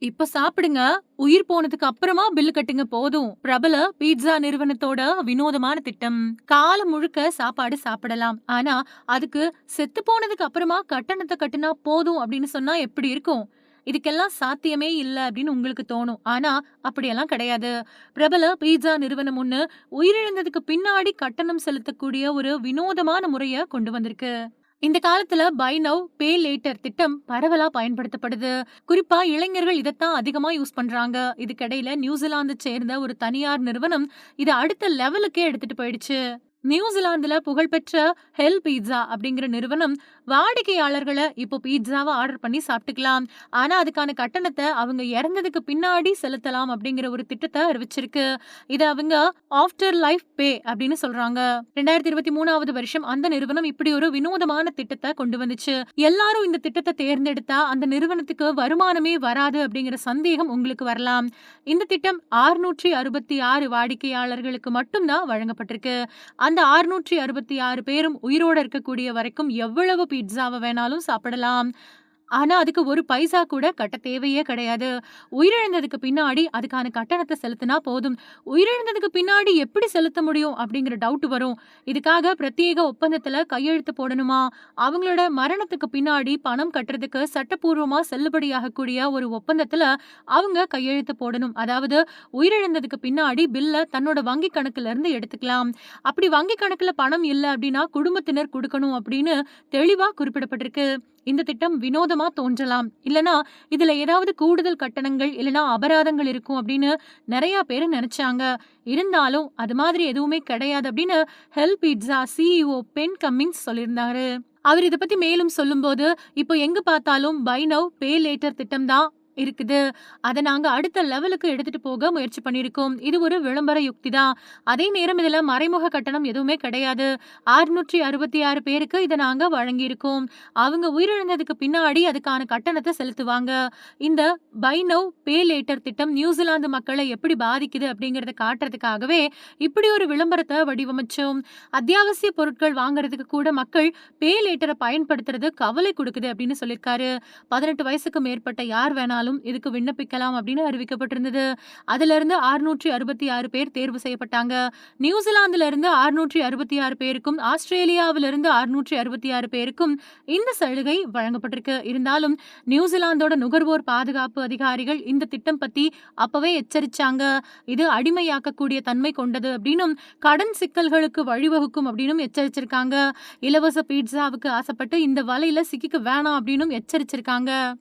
இப்ப சாப்பிடுங்க. உயிர் போனதுக்கு அப்புறமா பில்லு கட்டுங்க போதும். பிரபல பீட்சா நிறுவனத்தோட வினோதமான திட்டம். காலம் முழுக்க சாப்பாடு சாப்பிடலாம். ஆனா, அதுக்கு செத்து போனதுக்கு அப்புறமா கட்டணத்தை கட்டுனா போதும் அப்படின்னு சொன்னா எப்படி இருக்கும்? இதுக்கெல்லாம் சாத்தியமே இல்ல அப்படின்னு உங்களுக்கு தோணும். ஆனா, அப்படியெல்லாம் கிடையாது. பிரபல பீட்சா நிறுவனம் ஒண்ணு உயிரிழந்ததுக்கு பின்னாடி கட்டணம் செலுத்தக்கூடிய ஒரு வினோதமான முறைய கொண்டு வந்திருக்கு. இந்த காலத்துல பை நவ் பே லேட்டர் திட்டம் பரவலா பயன்படுத்தப்படுது. குறிப்பா இளைஞர்கள் இதைத்தான் அதிகமா யூஸ் பண்றாங்க. இதுக்கிடையில நியூசிலாந்து சேர்ந்த ஒரு தனியார் நிறுவனம் இத அடுத்த லெவலுக்கே எடுத்துட்டு போயிடுச்சு. நியூசிலாந்துல புகழ்பெற்ற ஹெல் பீட்சா அப்படிங்கிற நிறுவனம் வாடிக்கையாளர்களை இப்போ பீட்சாவ ஆர்டர் பண்ணி சாப்பிட்டுக்கலாம். ஆனா, அதுக்கான கட்டணத்தை அவங்க இறந்ததுக்கு பின்னாடி செலுத்தலாம் அப்படிங்கிற ஒரு திட்டத்தை அறிவிச்சிருக்கு. இத அவங்க ஆஃப்டர் லைஃப் பே அப்படின்னு சொல்றாங்க. 2023வது வருஷம் அந்த நிறுவனம் இப்படி ஒரு வினோதமான திட்டத்தை கொண்டு வந்துச்சு. எல்லாரும் இந்த திட்டத்தை தேர்ந்தெடுத்தா அந்த நிறுவனத்துக்கு வருமானமே வராது அப்படிங்கிற சந்தேகம் உங்களுக்கு வரலாம். இந்த திட்டம் 666 வாடிக்கையாளர்களுக்கு மட்டும் தான் வழங்கப்பட்டிருக்கு. அந்த 666 பேரும் உயிரோட இருக்கக்கூடிய வரைக்கும் எவ்வளவு பீட்சாவ வேணாலும் சாப்பிடலாம். ஆனா, அதுக்கு ஒரு பைசா கூட கட்ட தேவையே கிடையாது. உயிரிழந்ததுக்கு பின்னாடி அதுக்கான கட்டணத்தை செலுத்தினா போதும். உயிரிழந்ததுக்கு பின்னாடி எப்படி செலுத்த முடியும் அப்படிங்கிற டவுட் வரும். இதுக்காக பிரத்யேக ஒப்பந்தத்துல கையெழுத்து போடணுமா? அவங்களோட மரணத்துக்கு பின்னாடி பணம் கட்டுறதுக்கு சட்டப்பூர்வமா செல்லுபடியாகக்கூடிய ஒரு ஒப்பந்தத்துல அவங்க கையெழுத்து போடணும். அதாவது உயிரிழந்ததுக்கு பின்னாடி பில்ல தன்னோட வங்கி கணக்குல இருந்து எடுத்துக்கலாம். அப்படி வங்கி கணக்குல பணம் இல்லை அப்படின்னா குடும்பத்தினர் கொடுக்கணும் அப்படின்னு தெளிவா குறிப்பிடப்பட்டிருக்கு. இந்த திட்டம் வினோதமா தோன்றலாம். இல்லனா, இதுல ஏதாவது கூடுதல் கட்டணங்கள் இல்லனா அபராதங்கள் இருக்கும் அப்படின்னு நிறைய பேரு நினைச்சாங்க இருந்தாலும் அது மாதிரி எதுவுமே கிடையாது அப்படின்னு help pizza CEO Ben Cummings சொல்லியிருந்தாரு. அவர் இத பத்தி மேலும் சொல்லும்போது, இப்போ எங்க பார்த்தாலும் பை நவ் பே லேட்டர் திட்டம் தான் இருக்குது. அதை நாங்கள் அடுத்த லெவலுக்கு எடுத்துட்டு போக முயற்சி பண்ணியிருக்கோம். இது ஒரு விளம்பர யுக்தி தான். அதே நேரம் இதில் மறைமுக கட்டணம் எதுவுமே கிடையாது. 666 பேருக்கு இதை நாங்கள் வழங்கியிருக்கோம். அவங்க உயிரிழந்ததுக்கு பின்னாடி அதுக்கான கட்டணத்தை செலுத்துவாங்க. இந்த பை நவ் பே லேட்டர் திட்டம் நியூசிலாந்து மக்களை எப்படி பாதிக்குது அப்படிங்கிறத காட்டுறதுக்காகவே இப்படி ஒரு விளம்பரத்தை வடிவமைச்சோம். அத்தியாவசிய பொருட்கள் வாங்குறதுக்கு கூட மக்கள் பே லேட்டரை பயன்படுத்துறது கவலை கொடுக்குது அப்படின்னு சொல்லியிருக்காரு. 18 வயசுக்கு மேற்பட்ட யார் வேணாலும் இதுக்கு விண்ணப்பிக்கலாம் அப்படின்னு அறிவிக்கப்பட்டிருந்தது. அதிலிருந்து 666 பேர் தேர்வு செய்யப்பட்டாங்க. நியூசிலாந்துல இருந்து 666 பேருக்கும், ஆஸ்திரேலியாவிலிருந்து 666 பேருக்கும் இந்த சலுகை வழங்கப்பட்டிருக்கு. இருந்தாலும் நியூசிலாந்தோட நுகர்வோர் பாதுகாப்பு அதிகாரிகள் இந்த திட்டம் பத்தி அப்பவே எச்சரிச்சாங்க. இது அடிமையாக்கக்கூடிய தன்மை கொண்டது அப்படின்னும், கடன் சிக்கல்களுக்கு வழிவகுக்கும் அப்படின்னும் எச்சரிச்சிருக்காங்க. இலவச பீட்சாவுக்கு ஆசைப்பட்டு இந்த வலையில சிக்கிக்க வேணாம் அப்படின்னும் எச்சரிச்சிருக்காங்க.